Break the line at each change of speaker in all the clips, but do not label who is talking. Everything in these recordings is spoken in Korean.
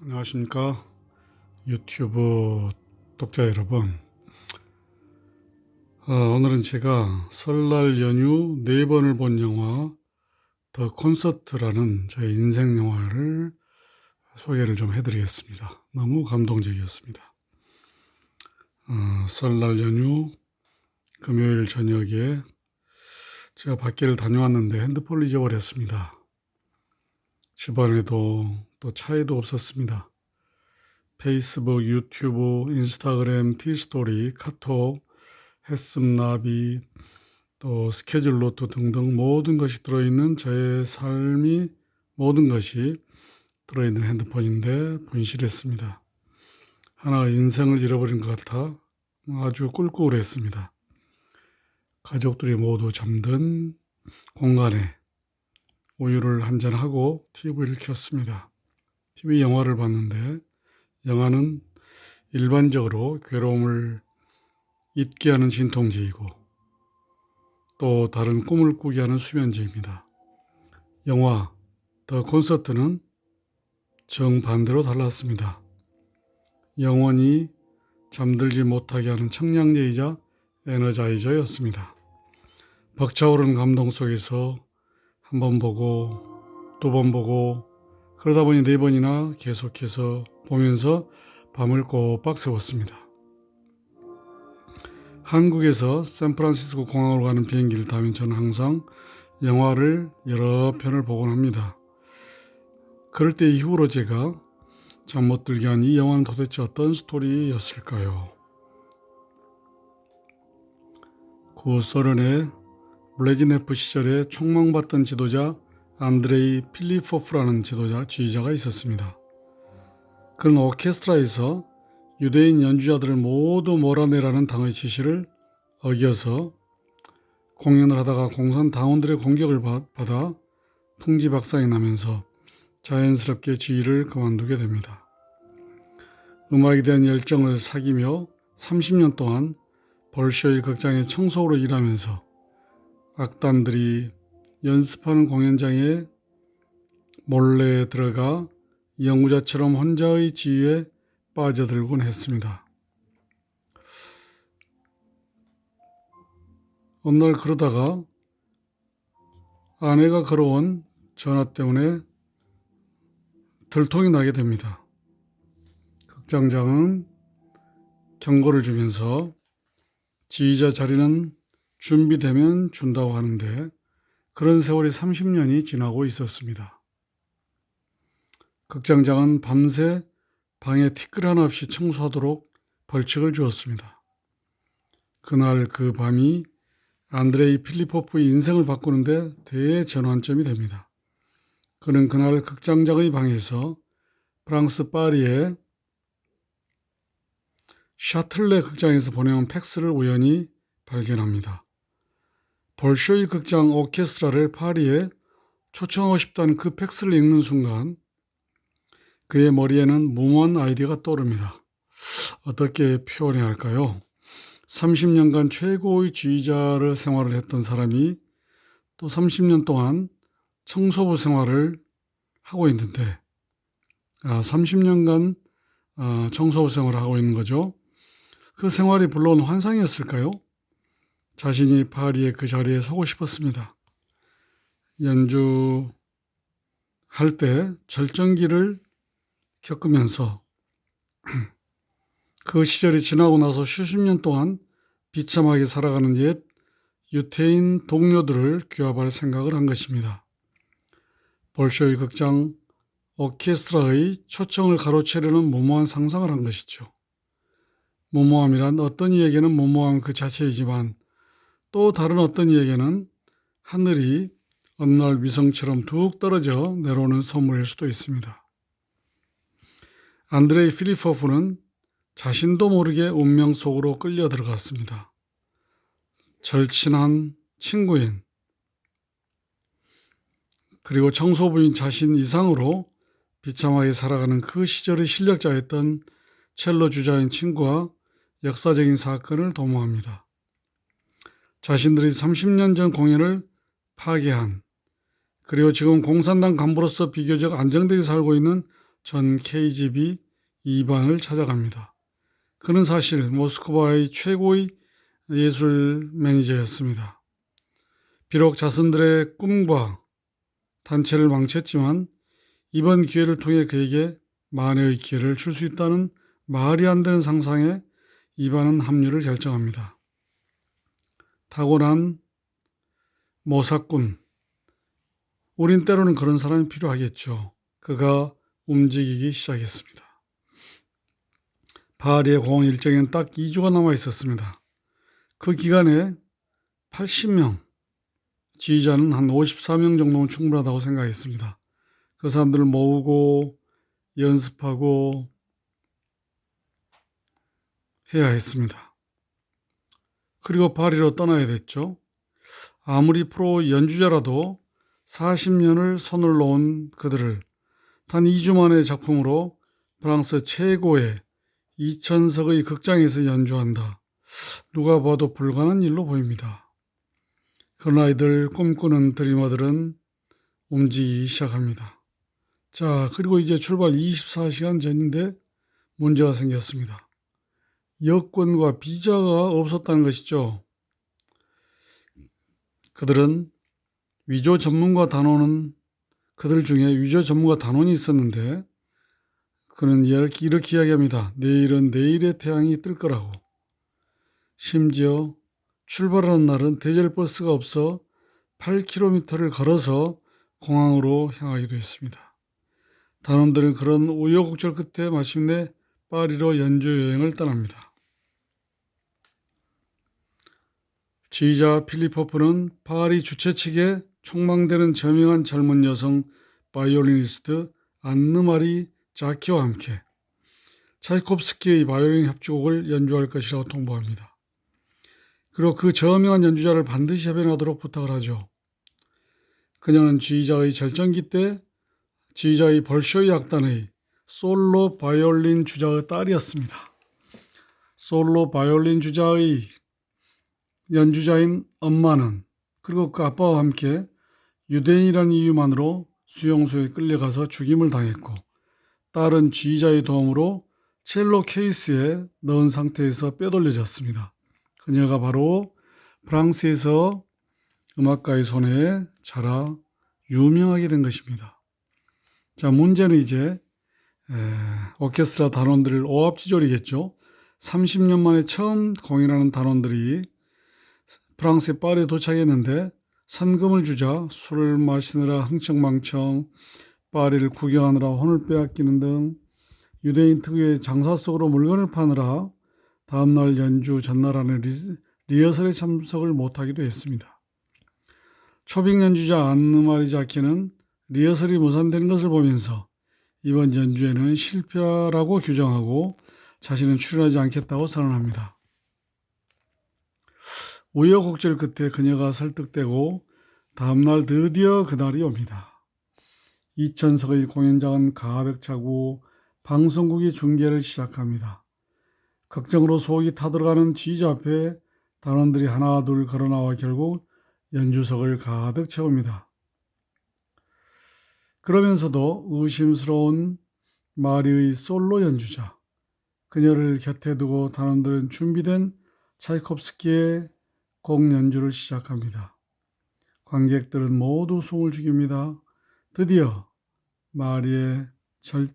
안녕하십니까. 유튜브 독자 여러분. 어, 오늘은 제가 설날 연휴 네 번을 본 영화 더 콘서트라는 저의 인생 영화를 소개를 좀 해드리겠습니다. 너무 감동적이었습니다. 어, 설날 연휴 금요일 저녁에 제가 밖에를 다녀왔는데 핸드폰을 잊어버렸습니다 집안에도 또 차에도 없었습니다. 페이스북, 유튜브, 인스타그램, 티스토리, 카톡, 햇습 나비, 또 스케줄 노트 등등 모든 것이 들어있는 저의 삶이 모든 것이 들어있는 핸드폰인데 분실했습니다. 하나 인생을 잃어버린 것 같아 아주 꿀꿀했습니다. 가족들이 모두 잠든 공간에 우유를 한 잔 하고 TV를 켰습니다. TV 영화를 봤는데 영화는 일반적으로 괴로움을 잊게 하는 진통제이고 또 다른 꿈을 꾸게 하는 수면제입니다. 영화 더 콘서트는 정반대로 달랐습니다. 영원히 잠들지 못하게 하는 청량제이자 에너자이저였습니다. 벅차오르는 감동 속에서 한 번 보고 두 번 보고 그러다 보니 네 번이나 계속해서 보면서 밤을 꼬박 새웠습니다. 한국에서 샌프란시스코 공항으로 가는 비행기를 타면 저는 항상 영화를 여러 편을 보곤 합니다. 그럴 때 이후로 제가 잠 못 들게 한 이 영화는 도대체 어떤 스토리였을까요? 구 소련의 블레즈네프 시절에 총망받던 지도자 안드레이 필리포프라는 지도자 지휘자가 있었습니다. 그는 오케스트라에서 유대인 연주자들을 모두 몰아내라는 당의 지시를 어겨서 공연을 하다가 공산 당원들의 공격을 받아 통지박상이 나면서 자연스럽게 지휘를 그만두게 됩니다. 음악에 대한 열정을 사귀며 30년 동안 볼쇼이 극장의 청소로 일하면서 악단들이 연습하는 공연장에 몰래 들어가 연구자처럼 혼자의 지위에 빠져들곤 했습니다. 어느 날 그러다가 아내가 걸어온 전화 때문에 들통이 나게 됩니다. 극장장은 경고를 주면서 지휘자 자리는 준비되면 준다고 하는데 그런 세월이 30년이 지나고 있었습니다. 극장장은 밤새 방에 티끌 하나 없이 청소하도록 벌칙을 주었습니다. 그날 그 밤이 안드레이 필리포프의 인생을 바꾸는데 대전환점이 됩니다. 그는 그날 극장장의 방에서 프랑스 파리의 샤틀레 극장에서 보내온 팩스를 우연히 발견합니다. 볼쇼이 극장 오케스트라를 파리에 초청하고 싶다는 그 팩스를 읽는 순간 그의 머리에는 무모한 아이디어가 떠오릅니다. 어떻게 표현해야 할까요? 30년간 최고의 지휘자를 생활을 했던 사람이 또 30년 동안 청소부 생활을 하고 있는데, 아, 30년간 아, 청소부 생활을 하고 있는 거죠. 그 생활이 불러온 환상이었을까요? 자신이 파리의 그 자리에 서고 싶었습니다. 연주할 때 절정기를 겪으면서 그 시절이 지나고 나서 수십 년 동안 비참하게 살아가는 옛 유태인 동료들을 규합할 생각을 한 것입니다. 볼쇼이 극장 오케스트라의 초청을 가로채려는 무모한 상상을 한 것이죠. 무모함이란 어떤 이에게는 무모함 그 자체이지만 또 다른 어떤 이에게는 하늘이 어느 날 위성처럼 툭 떨어져 내려오는 선물일 수도 있습니다. 안드레이 필리포프는 자신도 모르게 운명 속으로 끌려 들어갔습니다. 절친한 친구인 그리고 청소부인 자신 이상으로 비참하게 살아가는 그 시절의 실력자였던 첼로 주자인 친구와 역사적인 사건을 도모합니다. 자신들이 30년 전 공연을 파괴한 그리고 지금 공산당 간부로서 비교적 안정되게 살고 있는 전 KGB 이반을 찾아갑니다. 그는 사실 모스크바의 최고의 예술 매니저였습니다. 비록 자신들의 꿈과 단체를 망쳤지만 이번 기회를 통해 그에게 만회의 기회를 줄 수 있다는 말이 안 되는 상상에 이반은 합류를 결정합니다. 타고난 모사꾼. 우린 때로는 그런 사람이 필요하겠죠. 그가 움직이기 시작했습니다. 파리의 공항 일정에는 딱 2주가 남아 있었습니다. 그 기간에 80명, 지휘자는 한 54명 정도면 충분하다고 생각했습니다. 그 사람들을 모으고 연습하고 해야 했습니다. 그리고 파리로 떠나야 됐죠. 아무리 프로 연주자라도 40년을 손을 놓은 그들을 단 2주 만의 작품으로 프랑스 최고의 2천석의 극장에서 연주한다. 누가 봐도 불가능한 일로 보입니다. 그러나 이들 꿈꾸는 드리머들은 움직이기 시작합니다. 자, 그리고 이제 출발 24시간 전인데 문제가 생겼습니다. 여권과 비자가 없었다는 것이죠. 그들은 위조 전문가 단원은 그들 중에 위조 전문가 단원이 있었는데 그는 이렇게, 이렇게 이야기합니다. 내일은 내일의 태양이 뜰 거라고. 심지어 출발하는 날은 대절 버스가 없어 8km를 걸어서 공항으로 향하기도 했습니다. 단원들은 그런 우여곡절 끝에 마침내 파리로 연주 여행을 떠납니다. 지휘자 필리포프는 파리 주최 측에 촉망되는 저명한 젊은 여성 바이올리니스트 안느마리 자키와 함께 차이콥스키의 바이올린 협주곡을 연주할 것이라고 통보합니다. 그리고 그 저명한 연주자를 반드시 협연하도록 부탁을 하죠. 그녀는 지휘자의 절정기 때 지휘자의 벌쇼이 악단의 솔로 바이올린 주자의 딸이었습니다. 솔로 바이올린 주자의 연주자인 엄마는 그리고 그 아빠와 함께 유대인이라는 이유만으로 수용소에 끌려가서 죽임을 당했고 딸은 지휘자의 도움으로 첼로 케이스에 넣은 상태에서 빼돌려졌습니다. 그녀가 바로 프랑스에서 음악가의 손에 자라 유명하게 된 것입니다. 자, 문제는 이제 에, 오케스트라 단원들을 오합지졸이겠죠. 30년 만에 처음 공연하는 단원들이 프랑스의 파리에 도착했는데 선금을 주자 술을 마시느라 흥청망청 파리를 구경하느라 혼을 빼앗기는 등 유대인 특유의 장사 속으로 물건을 파느라 다음날 연주 전날 안에 리, 허설에 참석을 못하기도 했습니다. 초빙 연주자 안느마리 자키는 리허설이 무산되는 것을 보면서 이번 연주에는 실패라고 규정하고 자신은 출연하지 않겠다고 선언합니다. 우여곡절 끝에 그녀가 설득되고 다음날 드디어 그날이 옵니다. 2천석의 공연장은 가득 차고 방송국이 중계를 시작합니다. 걱정으로 속이 타들어가는 지휘자 앞에 단원들이 하나 둘 걸어나와 결국 연주석을 가득 채웁니다. 그러면서도 의심스러운 마리의 솔로 연주자, 그녀를 곁에 두고 단원들은 준비된 차이콥스키의 곡 연주를 시작합니다. 관객들은 모두 숨을 죽입니다. 드디어 마리의 절,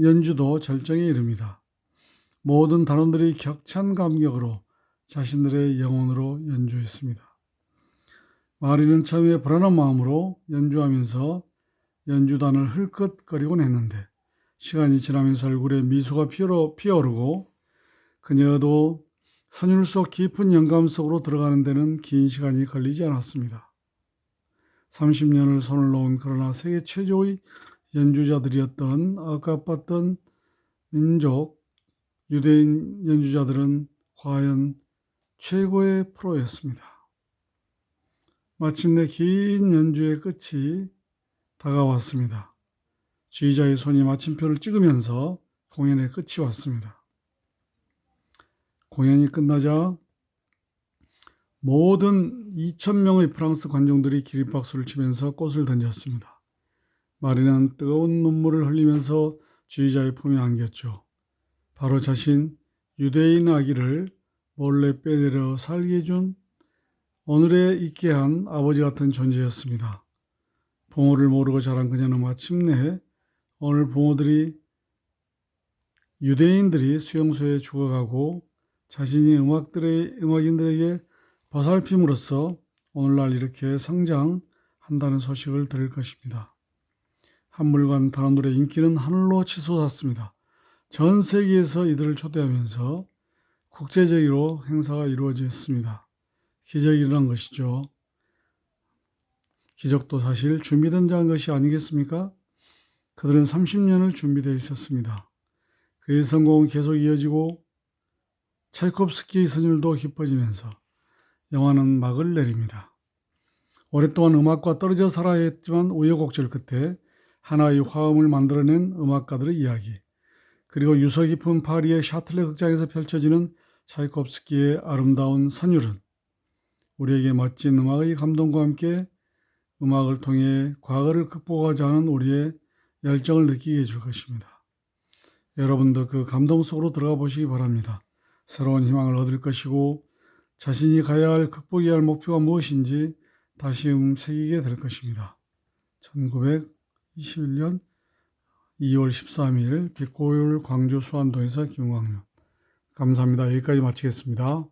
연주도 절정에 이릅니다. 모든 단원들이 격찬 감격으로 자신들의 영혼으로 연주했습니다. 마리는 처음에 불안한 마음으로 연주하면서 연주단을 흘끗거리곤 했는데 시간이 지나면서 얼굴에 미소가 피어오르고 그녀도 선율 속 깊은 영감 속으로 들어가는 데는 긴 시간이 걸리지 않았습니다. 30년을 손을 놓은 그러나 세계 최고의 연주자들이었던 아까봤던 민족 유대인 연주자들은 과연 최고의 프로였습니다. 마침내 긴 연주의 끝이 다가왔습니다. 지휘자의 손이 마침표를 찍으면서 공연의 끝이 왔습니다. 공연이 끝나자 모든 2천명의 프랑스 관중들이 기립박수를 치면서 꽃을 던졌습니다. 마리는 뜨거운 눈물을 흘리면서 지휘자의 품에 안겼죠. 바로 자신 유대인 아기를 몰래 빼내려 살게 해준 오늘에 있게 한 아버지 같은 존재였습니다. 부모를 모르고 자란 그녀는 마침내 오늘 부모들이 유대인들이 수용소에 죽어가고 자신이 음악들의 음악인들에게 보살핌으로써 오늘날 이렇게 성장한다는 소식을 들을 것입니다. 한물간 단원들의 인기는 하늘로 치솟았습니다. 전 세계에서 이들을 초대하면서 국제적으로 행사가 이루어졌습니다. 기적이 일어난 것이죠. 기적도 사실 준비된 자한 것이 아니겠습니까? 그들은 30년을 준비되어 있었습니다. 그의 성공은 계속 이어지고 차이콥스키의 선율도 깊어지면서 영화는 막을 내립니다. 오랫동안 음악과 떨어져 살아야 했지만 우여곡절 끝에 하나의 화음을 만들어낸 음악가들의 이야기, 그리고 유서 깊은 파리의 샤틀레 극장에서 펼쳐지는 차이콥스키의 아름다운 선율은 우리에게 멋진 음악의 감동과 함께 음악을 통해 과거를 극복하지 않은 우리의 열정을 느끼게 해줄 것입니다. 여러분도 그 감동 속으로 들어가 보시기 바랍니다. 새로운 희망을 얻을 것이고 자신이 가야 할 극복해야 할 목표가 무엇인지 다시 새기게 될 것입니다. 1921년 2월 13일 빛고율 광주 수안동에서 김광현 감사합니다. 여기까지 마치겠습니다.